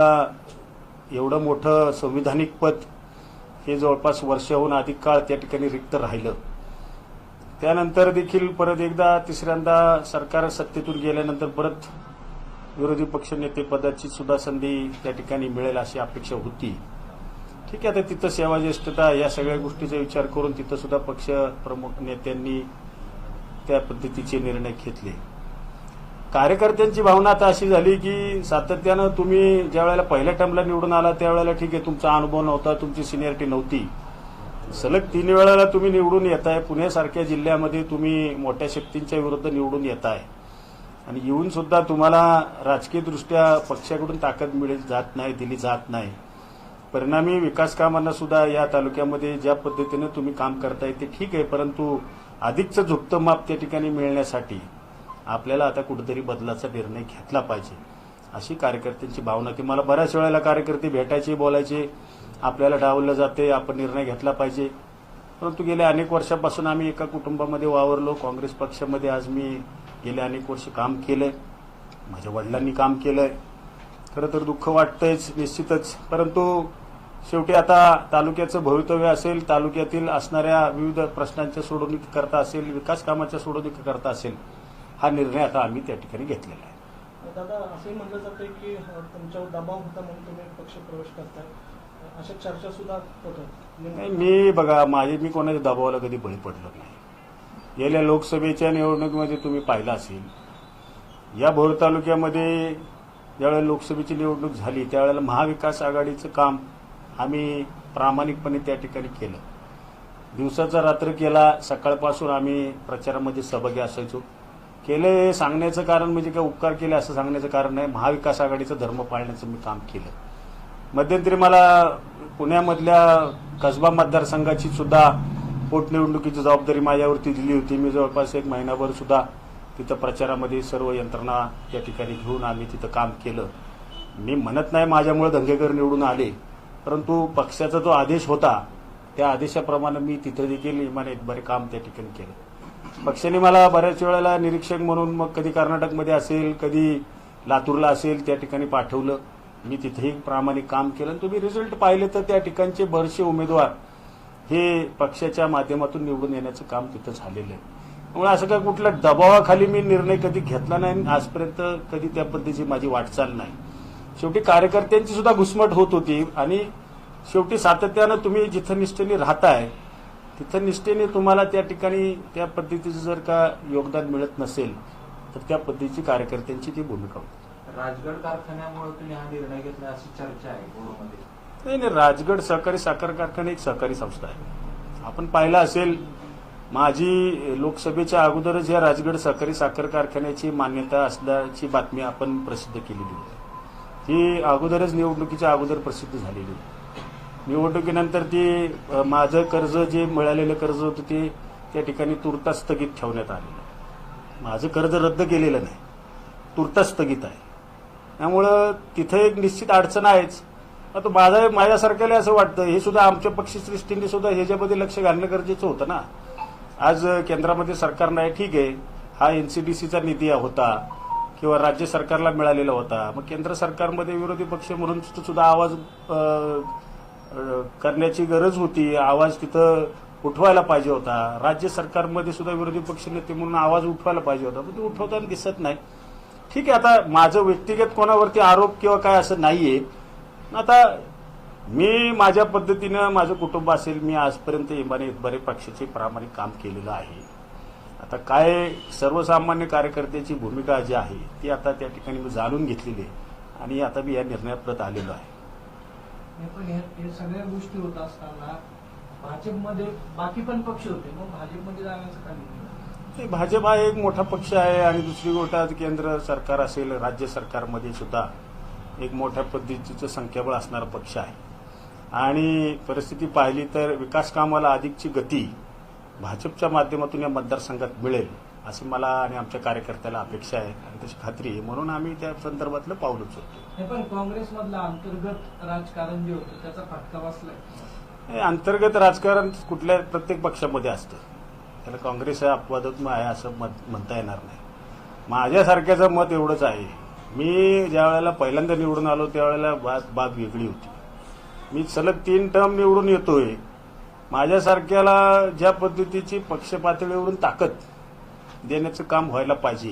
एवढं मोठं संविधानिक पद हे जवळपास वर्षाहून अधिक काळ त्या ठिकाणी रिक्त राहिलं. त्यानंतर देखील परत एकदा तिसऱ्यांदा सरकार सत्तेतून गेल्यानंतर परत विरोधी पक्षनेते पदाची सुद्धा संधी त्या ठिकाणी मिळेल अशी अपेक्षा होती. ठीक आहे आता तिथं सेवाज्येष्ठता या सगळ्या गोष्टीचा विचार करून तिथं सुद्धा पक्ष प्रमुख नेत्यांनी त्या पद्धतीचे निर्णय घेतले. कार्यकर्त्यांची भावना आता अशी झाली की सातत्यानं तुम्ही ज्या वेळेला पहिल्या टर्मला निवडून आला त्यावेळेला ठीक आहे तुमचा अनुभव नव्हता तुमची सिनियरिटी नव्हती. सलग तीन वेळेला तुम्ही निवडून येताय. पुण्यासारख्या जिल्ह्यामध्ये तुम्ही मोठ्या शक्तींच्या विरुद्ध निवडून येताय. आणि येऊन सुद्धा तुम्हाला राजकीयदृष्ट्या पक्षाकडून ताकद मिळेल जात नाही दिली जात नाही. परिणामी विकास कामांना सुद्धा या तालुक्यामध्ये ज्या पद्धतीनं तुम्ही काम करताय ते ठीक आहे. परंतु अधिकचं झुकतं माप त्या ठिकाणी मिळण्यासाठी आपल्याला आता कुठेतरी बदलाचा निर्णय घेतला पाहिजे. अशी कार्यकर्त्यांची भावना की मला बऱ्याच वेळेला कार्यकर्ते भेटायचे बोलायचे आपल्याला डावलं जाते आपण निर्णय घेतला पाहिजे. परंतु गेल्या अनेक वर्षापासून आम्ही एका कुटुंबामध्ये वावरलो. काँग्रेस पक्षामध्ये आज मी गेले अनेक वर्ष काम केलंय. माझ्या वडिलांनी काम केलंय. खरं तर दुःख वाटतंयच निश्चितच. परंतु शेवटी आता तालुक्याचं भवितव्य असेल तालुक्यातील असणाऱ्या विविध प्रश्नांच्या सोडवणुकीकरता असेल विकास कामाच्या सोडवणुकीकरता असेल हा निर्णय आता आम्ही त्या ठिकाणी घेतलेला आहे. दादा असंही म्हटलं की तुमच्यावर दबाव होता म्हणून तुम्ही पक्ष प्रवेश करताय. अशा चर्चा सुद्धा होतात. नाही, मी बघा माझे मी कोणाच्या दबावाला कधी बळी पडलो नाही. गेल्या लोकसभेच्या निवडणुकीमध्ये तुम्ही पाहिलं असेल या भोर तालुक्यामध्ये ज्यावेळेला लोकसभेची निवडणूक झाली त्यावेळेला महाविकास आघाडीचं काम आम्ही प्रामाणिकपणे त्या ठिकाणी केलं. दिवसाचा रात्र केला सकाळपासून आम्ही प्रचारामध्ये सहभागी असायचो. केलं हे सांगण्याचं कारण म्हणजे काय उपकार केले असं सांगण्याचं कारण नाही. महाविकास आघाडीचं धर्म पाळण्याचं मी काम केलं. मध्यंतरी मला पुण्यामधल्या कसबा मतदारसंघाची सुद्धा पोटनिवडणुकीची जबाबदारी माझ्यावरती दिली होती. मी जवळपास एक महिनाभर सुद्धा तिथं प्रचारामध्ये सर्व यंत्रणा या ठिकाणी घेऊन आम्ही तिथं काम केलं. मी म्हणत नाही माझ्यामुळे दंगेकर निवडून आले परंतु पक्षाचा जो आदेश होता त्या आदेशाप्रमाणे मी तिथं देखील इमाने बरे काम त्या ठिकाणी केलं. पक्षाने मला बऱ्याच वेळेला निरीक्षक म्हणून मग कधी कर्नाटकमध्ये असेल कधी लातूरला असेल त्या ठिकाणी पाठवलं. मी तिथेही प्रामाणिक काम केलं. आणि तुम्ही रिझल्ट पाहिले तर त्या ठिकाणचे बरेचसे उमेदवार हे पक्षाच्या माध्यमातून निवडून येण्याचं काम तिथं झालेलं आहे. त्यामुळे असं काय कुठल्या दबावाखाली मी निर्णय कधी घेतला नाही आणि आजपर्यंत कधी त्या पद्धतीची माझी वाटचाल नाही. शेवटी कार्यकर्त्यांची सुद्धा घुसमट होत होती आणि शेवटी सातत्यानं तुम्ही जिथं निष्ठेने राहताय तिथं निष्ठेने तुम्हाला त्या ठिकाणी त्या पद्धतीचं जर का योगदान मिळत नसेल तर त्या पद्धतीची कार्यकर्त्यांची ती भूमिका होती. राजगड कारखान्यामुळे तुम्ही हा निर्णय घेतला अशी चर्चा आहे नाही नाही राजगड सहकारी साखर कारखाना एक सहकारी संस्था आहे. आपण पाहिलं असेल माझी लोकसभेच्या अगोदरच या राजगड सहकारी साखर कारखान्याची मान्यता असल्याची बातमी आपण प्रसिद्ध केलेली होती ती अगोदरच निवडणुकीच्या अगोदर प्रसिद्ध झालेली होती निवडणुकीनंतर ती माझं कर्ज जे मिळालेलं कर्ज होतं ते त्या ठिकाणी तुर्तास स्थगित ठेवण्यात आलेलं आहे. माझं कर्ज रद्द केलेलं नाही. तुर्तास स्थगित आहे. त्यामुळं तिथं एक निश्चित अडचण आहेच. आता माझा माझ्यासारख्याला असं वाटतं हे सुद्धा आमच्या पक्षश्रेष्ठींनी सुद्धा ह्याच्यामध्ये लक्ष घालणं गरजेचं होतं ना. आज केंद्रामध्ये सरकार नाही ठीक आहे. हा एनसीडीसीचा निधी होता किंवा राज्य सरकारला मिळालेला होता. मग केंद्र सरकारमध्ये विरोधी पक्ष म्हणून सुद्धा आवाज करण्याची गरज होती. आवाज तिथं उठवायला पाहिजे होता. राज्य सरकारमध्ये सुद्धा विरोधी पक्ष नेते म्हणून आवाज उठवायला पाहिजे होता. पण ते उठवताना दिसत नाही. ठीक आहे आता माझं व्यक्तिगत कोणावरती आरोप किंवा काय असं नाहीये. आता मी माझ्या पद्धतीनं माझं कुटुंब असेल मी आजपर्यंत इमाने इतबारे पक्षाचे प्रामाणिक काम केलेलं आहे. आता काय सर्वसामान्य कार्यकर्त्याची भूमिका जी आहे ती आता त्या ठिकाणी मी जाणून घेतलेली आहे. आणि आता मी या निर्णयाप्रत आलेलो आहे. पण हे सगळ्या गोष्टी होत असताना भाजपमध्ये बाकी पण पक्ष होते मग भाजपमध्ये जाण्याचं काही भाजप हा एक मोठा पक्ष आहे आणि दुसरी गोष्ट केंद्र सरकार असेल राज्य सरकारमध्ये सुद्धा एक मोठ्या पद्धतीचं संख्याबळ असणारा पक्ष आहे. आणि परिस्थिती पाहिली तर विकास कामाला अधिकची गती भाजपच्या माध्यमातून या मतदारसंघात मिळेल. अशी मला आणि आमच्या कार्यकर्त्याला अपेक्षा आहे आणि तशी खात्री आहे. म्हणून आम्ही त्या संदर्भातलं पाऊल उचलतो. हे पण काँग्रेसमधलं अंतर्गत राजकारण जे होतं त्याचा फटका बसलाय. अंतर्गत राजकारण कुठल्या प्रत्येक पक्षामध्ये असतं. त्याला काँग्रेस हा अपवादात्म आहे असं मत म्हणता येणार नाही. माझ्यासारख्याचं मत एवढंच आहे. मी ज्या वेळेला पहिल्यांदा निवडून आलो त्यावेळेला बाब बाब वेगळी होती. मी सलग तीन टर्म निवडून येतोय. माझ्यासारख्याला ज्या पद्धतीची पक्ष पातळीवरून ताकद देण्याचं काम व्हायला पाहिजे.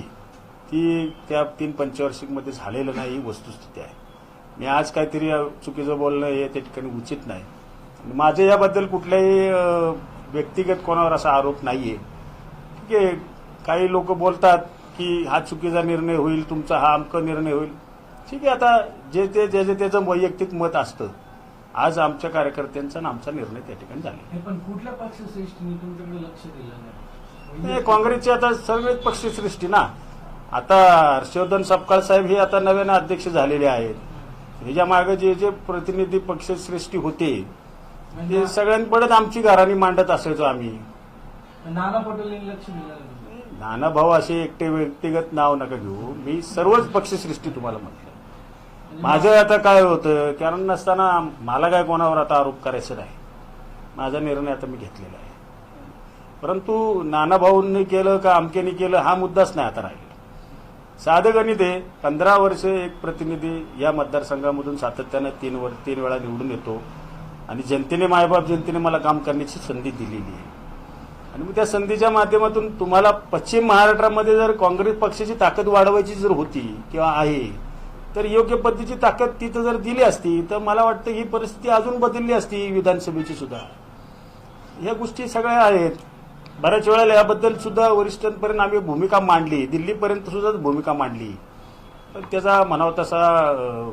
ती त्या तीन पंचवार्षिकमध्ये झालेलं नाही ही वस्तुस्थिती आहे. मी आज काहीतरी चुकीचं बोलणं हे त्या ठिकाणी उचित नाही. माझं याबद्दल कुठल्याही व्यक्तिगत कोणावर असा आरोप नाहीये. ठीक आहे काही लोक बोलतात की हा चुकीचा निर्णय होईल तुमचा हा अमक निर्णय होईल. ठीक आहे आता जे ते ज्याचं त्याचं वैयक्तिक मत असतं आज आमच्या कार्यकर्त्यांचा आमचा निर्णय त्या ठिकाणी झाला पण कुठल्या पक्षश्रेष्ठीने तुमच्याकडे लक्ष दिलं नाही? काँग्रेसचे आता सर्वच पक्षश्रेष्ठी ना. आता हर्षवर्धन सपकाळ साहेब हे आता नव्याने अध्यक्ष झालेले आहेत. ह्याच्या मागे जे जे प्रतिनिधी पक्षश्रेष्ठी होते ते सगळ्यांपडत आमची घराणी मांडत असायचो आम्ही. नाना पटोलेंनी लक्ष दिलं नाही. नाना भाऊ असे एकटे व्यक्तिगत नाव नका घेऊ. मी सर्वच पक्षश्रेष्ठी तुम्हाला म्हटलं. म्हणजे माझं आता काय होतं कारण नसताना मला काय कोणावर आता आरोप करायचा नाही. माझा निर्णय आता मी घेतलेला आहे. परंतु नानाभाऊंनी केलं का अमकेनी केलं हा मुद्दाच नाही आता राहिला साधं गणित आहे पंधरा वर्ष एक प्रतिनिधी या मतदारसंघामधून सातत्यानं तीन वर तीन वेळा निवडून येतो. आणि जनतेने मायबाप जनतेने मला काम करण्याची संधी दिलेली आहे. आणि मग त्या संधीच्या माध्यमातून तुम्हाला पश्चिम महाराष्ट्रामध्ये जर काँग्रेस पक्षाची ताकद वाढवायची जर होती किंवा आहे तर योग्य पद्धतीची ताकद तिथं जर दिली असती तर मला वाटतं ही परिस्थिती अजून बदलली असती विधानसभेची सुद्धा. ह्या गोष्टी सगळ्या आहेत. बऱ्याच वेळेला याबद्दल सुद्धा वरिष्ठांपर्यंत आम्ही भूमिका मांडली. दिल्लीपर्यंत सुद्धा भूमिका मांडली. पण त्याचा म्हणावा तसा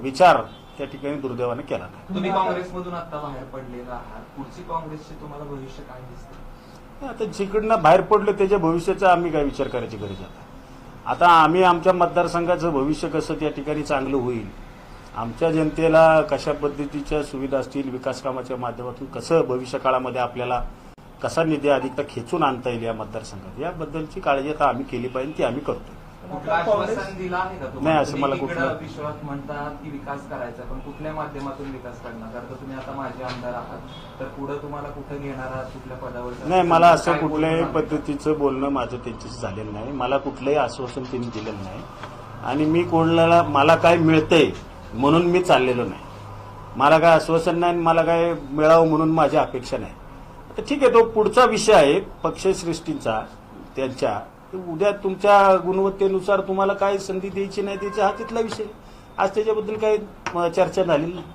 विचार त्या ठिकाणी दुर्दैवाने केला नाही. तुम्ही काँग्रेसमधून आता बाहेर पडलेला आहात. पुढची काँग्रेसचे तुम्हाला भविष्य काय दिसते? आता जिकडनं बाहेर पडलो त्याच्या भविष्याचा आम्ही काय विचार करायची गरज आता आता आम्ही आमच्या मतदारसंघाचं भविष्य कसं त्या ठिकाणी चांगलं होईल? आमच्या जनतेला कशा पद्धतीच्या सुविधा असतील विकास कामाच्या माध्यमातून कसं भविष्य काळामध्ये आपल्याला कसा निधी अधिकता खेचून आणता येईल या मतदारसंघात? याबद्दलची काळजी आता आम्ही केली पाहिजे ती आम्ही करतो कुठलं आश्वासन दिलं आहे का नाही, असं मला कुठलं- विश्वास म्हणतात की विकास करायचा पण कुठल्या माध्यमातून विकास करणार? तुम्ही आता माझे आमदार आहात तर पुढे तुम्हाला कुठं घेणार आहात कुठल्या पदावर नाही मला असं कुठल्याही? पद्धतीचं बोलणं माझं त्यांच्याशी झालेलं नाही. मला कुठलंही आश्वासन त्यांनी दिलेलं नाही. आणि मी कोणाला मला काय मिळतंय म्हणून मी चाललेलो नाही. मला काय आश्वासन नाही आणि मला काय मिळावं म्हणून माझी अपेक्षा नाही. आता ठीक आहे तो पुढचा विषय आहे पक्षश्रेष्ठींचा त्यांच्या. उद्या तुमच्या गुणवत्तेनुसार तुम्हाला काय संधी द्यायची नाही द्यायची हा तिथला विषय. आज त्याच्याबद्दल काही चर्चा झालेली नाही.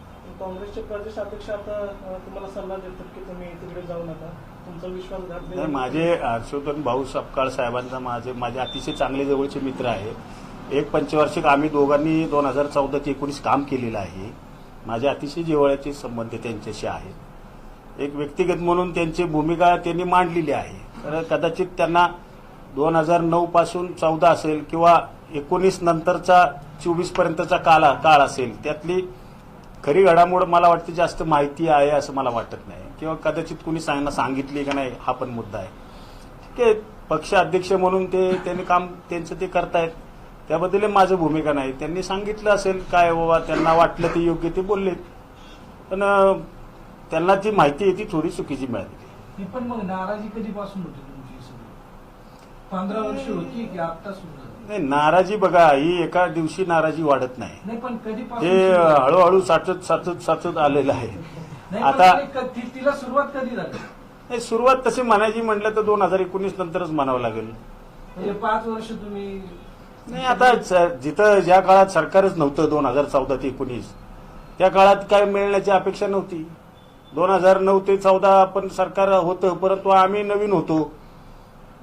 काँग्रेसचे प्रदेश अध्यक्ष आता तुम्हाला सल्ला देतात की तुम्ही तिकडे जाऊ नका. तुमचा विश्वासघात नाही माझे हर्षवर्धन भाऊ सपकाळ साहेबांचा माझे माझे अतिशय चांगले जवळचे मित्र आहेत एक पंचवार्षिक आम्ही दोघांनी दोन हजार चौदा ते एकोणीस काम केलेलं आहे. माझे अतिशय जिव्हाळ्याचे संबंध त्यांच्याशी आहेत. एक व्यक्तिगत म्हणून त्यांची भूमिका त्यांनी मांडलेली आहे. तर कदाचित त्यांना दोन हजार नऊ पासून चौदा असेल किंवा एकोणीस नंतरचा चोवीस पर्यंतचा काळ काळ असेल त्यातली खरी घडामोड मला वाटते जास्त माहिती आहे असं मला वाटत नाही. किंवा कदाचित कुणी सांगणं सांगितली का नाही हा पण मुद्दा आहे. ठीक आहे पक्ष अध्यक्ष म्हणून ते त्यांनी काम त्यांचं ते करतायत. त्याबद्दल माझं भूमिका नाही. त्यांनी सांगितलं असेल काय बाबा त्यांना वाटलं ते योग्य ते बोललेत. पण त्यांना ती माहिती आहे ती थोडी चुकीची मिळाली. ती पण मग नाराजी कधीपासून होती तुमची सगळी? पंधरा वर्ष होती की आता सुद्धा नाही नाराजी बघा ही एका दिवशी नाराजी वाढत नाही. नाही पण कधीपासून हे सुरू झाली? हळूहळू साचत साचत साचत आलेलं आहे. नाही, पण आता ते क- ती- तिला सुरुवात कधी झाली? नाही, सुरुवात तशी म्हणायची म्हटलं तर दोन हजार एकोणीस नंतरच म्हणावं लागेल. म्हणजे पाच वर्ष तुम्ही नाही आता स- जिथं ज्या काळात सरकारच नव्हतं दोन हजार चौदा ते एकोणीस त्या काळात काय मिळण्याची अपेक्षा नव्हती. दोन हजार नऊ ते चौदा आपण सरकार होतं परंतु आम्ही नवीन होतो.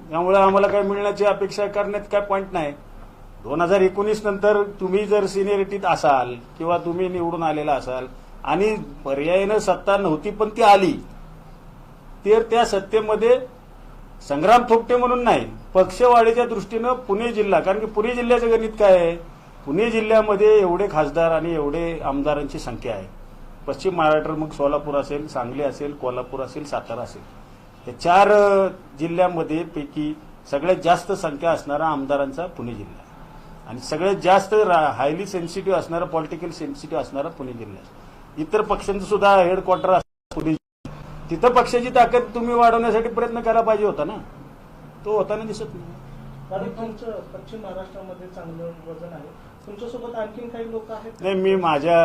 त्यामुळे आम्हाला काय मिळण्याची अपेक्षा करण्यात काय पॉईंट नाही. दोन हजार एकोणीस नंतर तुम्ही जर सिनियरिटीत असाल किंवा तुम्ही निवडून आलेला असाल आणि पर्यायानं सत्ता नव्हती पण ती आली तर त्या सत्तेमध्ये संग्राम थोपटे म्हणून नाही पक्षवाढीच्या दृष्टीनं पुणे जिल्हा कारण की पुणे जिल्ह्याचं गणित काय आहे? पुणे जिल्ह्यामध्ये एवढे खासदार आणि एवढे आमदारांची संख्या आहे. पश्चिम महाराष्ट्र मग सोलापूर असेल सांगली असेल कोल्हापूर असेल सातारा असेल. या चार अ, जिल्ह्यामध्ये पैकी सगळ्यात जास्त संख्या असणारा आमदारांचा पुणे जिल्हा आणि सगळ्यात जास्त हायली सेन्सिटिव्ह असणारा पॉलिटिकल सेन्सिटिव्ह असणारा पुणे जिल्हा इतर पक्षांचं सुद्धा हेडक्वार्टर पुणे तिथं पक्षाची ताकद तुम्ही वाढवण्यासाठी प्रयत्न करायला पाहिजे होता ना? तो होताना दिसत नाही. कारण तुमचं पश्चिम महाराष्ट्रामध्ये चांगलं वजन आहे. तुमच्यासोबत आणखीन काही लोक आहेत? नाही मी माझ्या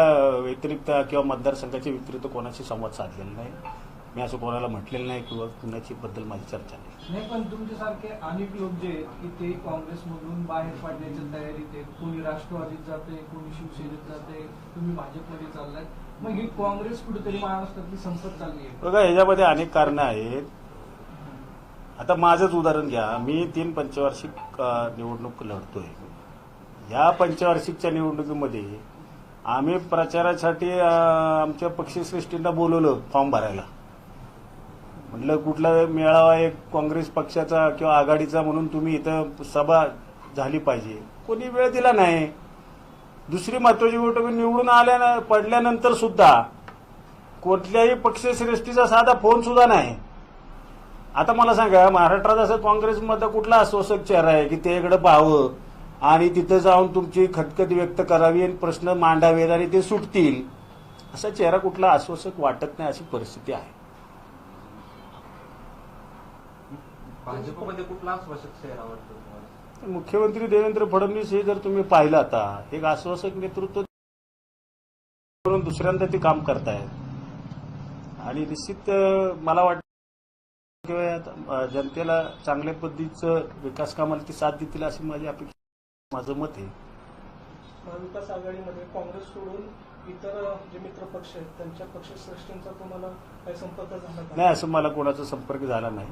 व्यतिरिक्त किंवा मतदारसंघाच्या व्यतिरिक्त कोणाशी संवाद साधलेला नाही. मी असं कोणाला म्हटलेलं नाही किंवा कुणाची बद्दल माझी चर्चा नाही. नाही पण तुमच्यासारखे अनेक लोक जे की ते काँग्रेसमधून बाहेर पडण्याच्या तयारीत कोणी राष्ट्रवादीत जाते कोणी शिवसेनेत जाते तुम्ही भाजपमध्ये चाललाय. मग ही काँग्रेस कुठेतरी महाराष्ट्रातली संपत चालली आहे. बघा ह्याच्यामध्ये अनेक कारणं आहेत. आता माझंच उदाहरण घ्या. मी तीन पंचवार्षिक निवडणूक लढतोय. ह्या पंचवार्षिकच्या निवडणुकीमध्ये आम्ही प्रचारासाठी आमच्या पक्षश्रेष्ठींना बोलवलं फॉर्म भरायला. म्हटलं कुठला मेळावा एक काँग्रेस पक्षाचा किंवा आघाडीचा म्हणून तुम्ही इथं सभा झाली पाहिजे. कोणी वेळ दिला नाही. दुसरी महत्वाची गोष्ट म्हणजे निवडून आल्या पडल्यानंतर सुद्धा कुठल्याही पक्षश्रेष्ठीचा साधा फोन सुद्धा नाही. आता मला सांगा महाराष्ट्रात असं काँग्रेसमध्ये कुठला आश्वासक चेहरा आहे की ते इकडे पाहावं? आणि तिथं जाऊन तुमची खतखत व्यक्त करावी आणि प्रश्न मांडावेत आणि ते सुटतील असा चेहरा कुठला आश्वासक वाटत नाही अशी परिस्थिती आहे. भाजपमध्ये कुठला आश्वासक चेहरा वाटतो मुख्यमंत्री देवेंद्र फडणवीस हे जर तुम्ही पाहिलं आता एक आश्वासक नेतृत्व करून दुसऱ्यांदा ते काम करतायत. आणि निश्चित मला वाटतं किंवा जनतेला चांगल्या पद्धतीचं विकास कामाला ते साथ देतील अशी माझी अपेक्षा माझं मत आहे. महाविकास आघाडीमध्ये काँग्रेस सोडून इतर जे मित्र पक्ष आहेत त्यांच्या पक्षश्रेष्ठींचा तुम्हाला काही संपर्क झाला का? नाही असं मला कोणाचा संपर्क झाला नाही.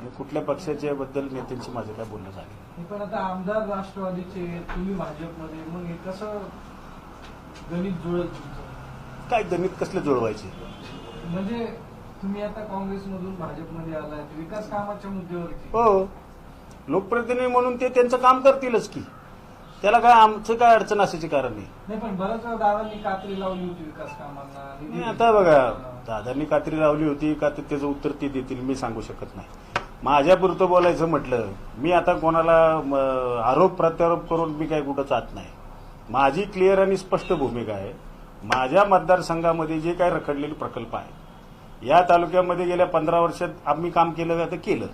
आणि कुठल्या पक्षाच्या बद्दल नेत्यांशी माझं काय बोलणं झालं नाही. हे पण आता आमदार राष्ट्रवादीचे तुम्ही भाजपमध्ये. मग हे कसं गणित जुळत तुमचं? काय गणित कसले जुळवायचे? म्हणजे तुम्ही आता काँग्रेसमधून भाजपमध्ये आलाय विकास कामाच्या मुद्द्यावरती. हो. लोकप्रतिनिधी म्हणून ते त्यांचं काम करतीलच की. त्याला काय आमचं काय अडचण असायची कारण नाही. नाही पण बऱ्याच वेळा दादांनी कात्री लावली होती विकास कामांना? निधी नाही, आता बघा दादांनी कात्री लावली होती का ते त्याचं उत्तर ते देतील मी सांगू शकत नाही. माझ्या पुरतं बोलायचं म्हटलं मी आता कोणाला म, आरोप प्रत्यारोप करून मी काही कुठं जात नाही. माझी क्लिअर आणि स्पष्ट भूमिका आहे माझ्या मतदारसंघामध्ये जे काही रखडलेले प्रकल्प आहेत या तालुक्यामध्ये गेल्या पंधरा वर्षात आम्ही काम केलं आता केलं.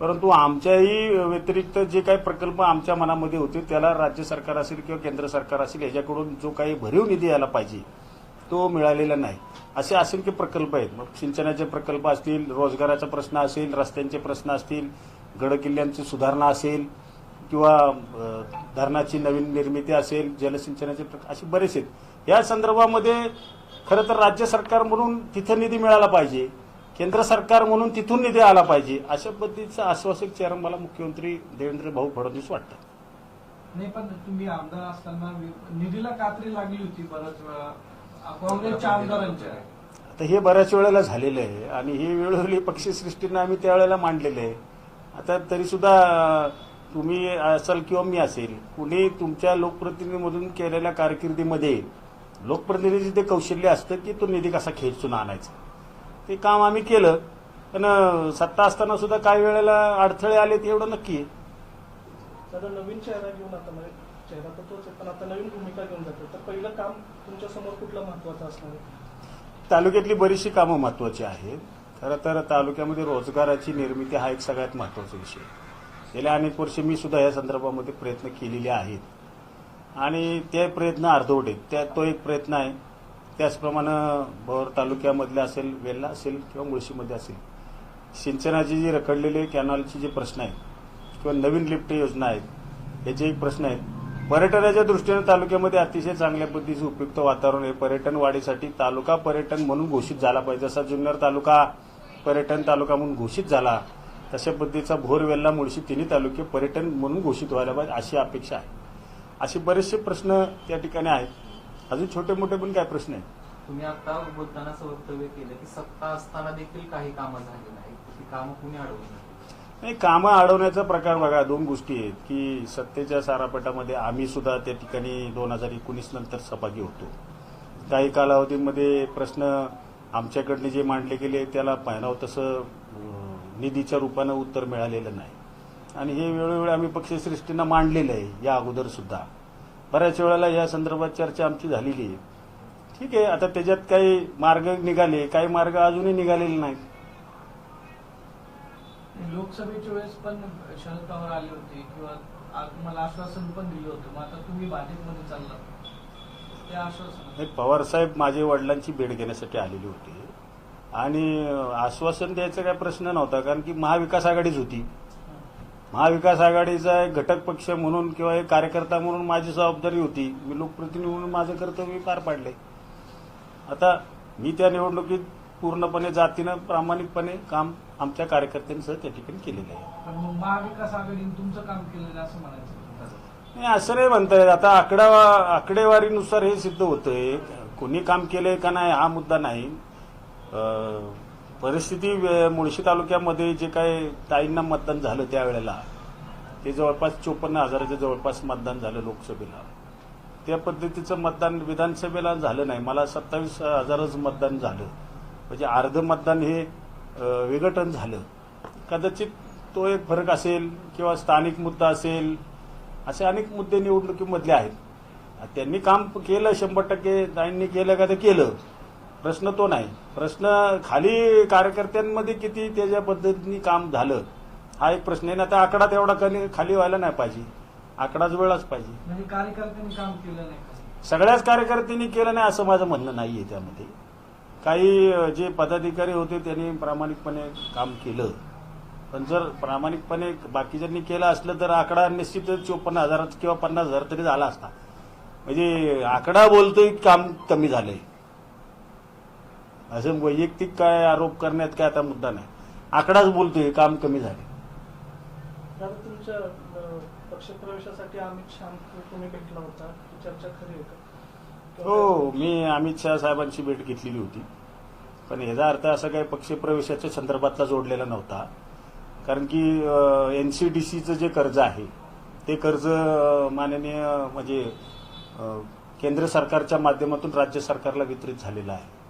परंतु आमच्याही व्यतिरिक्त जे काही प्रकल्प आमच्या मनामध्ये होते त्याला राज्य सरकार असेल किंवा केंद्र सरकार असेल याच्याकडून जो काही भरीव निधी यायला पाहिजे तो मिळालेला नाही. असे असंख्य प्रकल्प आहेत. मग सिंचनाचे प्रकल्प असतील रोजगाराचा प्रश्न असेल रस्त्यांचे प्रश्न असतील गडकिल्ल्यांची सुधारणा असेल किंवा धरणाची नवीन निर्मिती असेल जलसिंचनाचे प्रक- असे बरेच आहेत. या संदर्भामध्ये खरं तर राज्य सरकार म्हणून तिथं निधी मिळाला पाहिजे. केंद्र सरकार म्हणून तिथून निधी आला पाहिजे अशा पद्धतीचं आश्वासक चेहरा मला मुख्यमंत्री देवेंद्र भाऊ फडणवीस वाटतं. नाही पण तुम्ही आमदार असताना निधीला कात्री लागली होती बऱ्याच वेळा. काँग्रेसच्या आमदारांच्या. आता हे बऱ्याच वेळेला झालेलं आहे आणि ही वेळोवेळी पक्षश्रेष्ठींना आम्ही त्यावेळेला मांडलेलं आहे. आता तरी सुद्धा तुम्ही असाल किंवा मी असेल कुणी तुमच्या लोकप्रतिनिधीमधून केलेल्या कारकिर्दीमध्ये लोकप्रतिनिधीचे ते कौशल्य असतं की तो निधी कसा खेचून आणायचा? ते काम आम्ही केलं. पण सत्ता असताना सुद्धा काही वेळेला अडथळे आले ते एवढं नक्की आहे. दादा नवीन चेहरा घेऊन आता म्हणजे चेहरा तर तोच आहे पण आता नवीन भूमिका घेऊन जातो. तर पहिलं काम तुमच्यासमोर कुठलं महत्वाचं असणार आहे? तालुक्यातली बरीचशी कामं महत्वाची आहेत. खरं तर तालुक्यामध्ये रोजगाराची निर्मिती हा एक सगळ्यात महत्त्वाचा विषय गेल्या अनेक वर्ष मी सुद्धा या संदर्भामध्ये प्रयत्न केलेले आहेत. आणि ते प्रयत्न अर्धवट आहेत. त्या तो एक प्रयत्न आहे. त्याचप्रमाणे भोर तालुक्यामधले असेल वेल्ला असेल किंवा मुळशीमध्ये असेल सिंचनाचे जे रखडलेले कॅनॉलचे जे प्रश्न आहेत किंवा नवीन लिफ्ट योजना आहेत याचे एक प्रश्न आहेत पर्यटनाच्या दृष्टीने तालुक्यामध्ये अतिशय चांगल्या पद्धतीचं उपयुक्त वातावरण आहे. पर्यटन वाढीसाठी तालुका पर्यटन म्हणून घोषित झाला पाहिजे. जसा जुन्नर तालुका पर्यटन तालुका म्हणून घोषित झाला तशा पद्धतीचा भोर वेल्ला मुळशी तिन्ही तालुके पर्यटन म्हणून घोषित व्हायला पाहिजे अशी अपेक्षा आहे. असे बरेचसे प्रश्न त्या ठिकाणी आहेत. अजून छोटे मोठे पण काय प्रश्न आहेत? तुम्ही आता बोलताना असं वक्तव्य केलं की सत्ता असताना देखील काही कामं झाली नाही कामं कुणी अडवली नाही कामं अडवण्याचा प्रकार बघा दोन गोष्टी आहेत की सत्तेच्या सारापटामध्ये आम्ही सुद्धा त्या ठिकाणी दोन हजार एकोणीस नंतर सहभागी होतो. काही कालावधीमध्ये प्रश्न आमच्याकडनं जे मांडले गेले त्याला पाहिनाव तसं निधीच्या रूपानं उत्तर मिळालेलं नाही. आणि हे वेळोवेळी आम्ही पक्षश्रेष्ठींना मांडलेलं आहे या अगोदर सुद्धा. बऱ्याच वेळेला या संदर्भात चर्चा आमची झालेली आहे. ठीक आहे आता त्याच्यात काही मार्ग निघाले काही मार्ग अजूनही निघालेले नाहीत. लोकसभेच्या वेळेस पण शरद पवार आले होते किंवा तुम्हाला आश्वासन पण दिलं होतं मग आता तुम्ही भाजपमध्ये चालला. ते आश्वासन. नाही, पवारसाहेब माझे वडिलांची भेट घेण्यासाठी आलेले होते. आणि आश्वासन द्यायचा काय प्रश्न नव्हता कारण की महाविकास आघाडीच होती. महाविकास आघाडीचा एक घटक पक्ष म्हणून किंवा एक कार्यकर्ता म्हणून माझी जबाबदारी होती. मी लोकप्रतिनिधी म्हणून माझं कर्तव्य पार पाडले. आता मी त्या निवडणुकीत पूर्णपणे जातीनं प्रामाणिकपणे काम आमच्या कार्यकर्त्यांसह त्या ठिकाणी केलेलं आहे. महाविकास आघाडीने तुमचं काम केलेलं असं म्हणायचं नाही असं नाही म्हणता येत. आता आकडा आकडेवारीनुसार हे सिद्ध होतंय. कोणी काम केलंय का नाही हा मुद्दा नाही. परिस्थिती मुळशी तालुक्यामध्ये जे काही ताईंना मतदान झालं त्यावेळेला ते जवळपास चोपन्न हजाराच्या जवळपास मतदान झालं लोकसभेला. त्या पद्धतीचं मतदान विधानसभेला झालं नाही. मला सत्तावीस हजारच मतदान झालं. म्हणजे अर्ध मतदान हे विघटन झालं. कदाचित तो एक फरक असेल किंवा स्थानिक मुद्दा असेल असे अनेक मुद्दे निवडणुकीमधले आहेत. त्यांनी काम केलं शंभर टक्के ताईंनी केलं का ते केलं. प्रश्न तो नाही. प्रश्न खाली कार्यकर्त्यांमध्ये किती त्याच्या पद्धतीने काम झालं हा एक प्रश्न आहे. ना आता आकडा तेवढा कमी खाली व्हायला नाही पाहिजे. आकडाच वेळच पाहिजे. म्हणजे कार्यकर्त्यांनी काम केलं नाही सगळ्याच कार्यकर्त्यांनी केलं नाही असं माझं म्हणणं नाहीये त्यामध्ये. काही जे पदाधिकारी होते त्यांनी प्रामाणिकपणे काम केलं. पण जर प्रामाणिकपणे बाकीच्यांनी केलं असलं तर आकडा निश्चितच चोपन्न हजारात किंवा पन्नास हजार तरी झाला असता. म्हणजे आकडा बोलतोय काम कमी झालंय. असं वैयक्तिक काय आरोप करण्यात काय आता मुद्दा नाही. आकडाच बोलतोय काम कमी झाले. दादा तुमच्या अं, पक्षप्रवेशासाठी अमित शहा तुम्ही भेटला होता? ही चर्चा खरी हो मी अमित शहा साहेबांची भेट घेतलेली होती. पण ह्याचा अर्थ असा काही पक्षप्रवेशाच्या संदर्भातला जोडलेला नव्हता. कारण की एनसीडीसीचं जे कर्ज आहे ते कर्ज माननीय म्हणजे केंद्र सरकारच्या माध्यमातून राज्य सरकारला वितरित झालेलं आहे.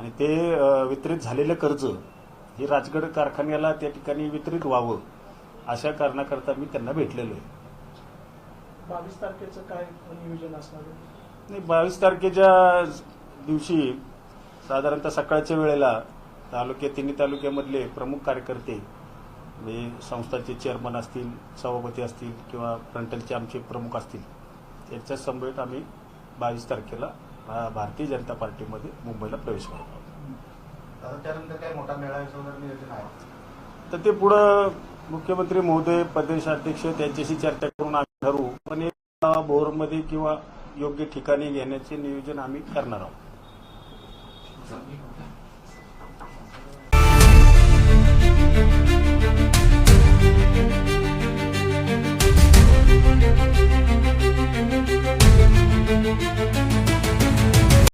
आणि ते वितरित झालेलं कर्ज हे राजगड कारखान्याला त्या ठिकाणी वितरित व्हावं अशा कारणाकरता मी त्यांना भेटलेलो आहे. बावीस तारखेचं काय नियोजन असणार नाही बावीस तारखेच्या दिवशी साधारणतः सकाळच्या वेळेला तालुक्या तिन्ही तालुक्यामधले प्रमुख कार्यकर्ते म्हणजे संस्थाचे चेअरमन असतील सभापती असतील किंवा फ्रंटलचे आमचे प्रमुख असतील त्यांच्या समवेत आम्ही बावीस तारखेला भारतीय जनता पार्टीमध्ये मुंबईला प्रवेश करत आहोत तर ते पुढं मुख्यमंत्री महोदय प्रदेशाध्यक्ष त्यांच्याशी चर्चा करून आम्ही ठरवू. पण भोरमध्ये किंवा योग्य ठिकाणी घेण्याचे नियोजन आम्ही करणार आहोत.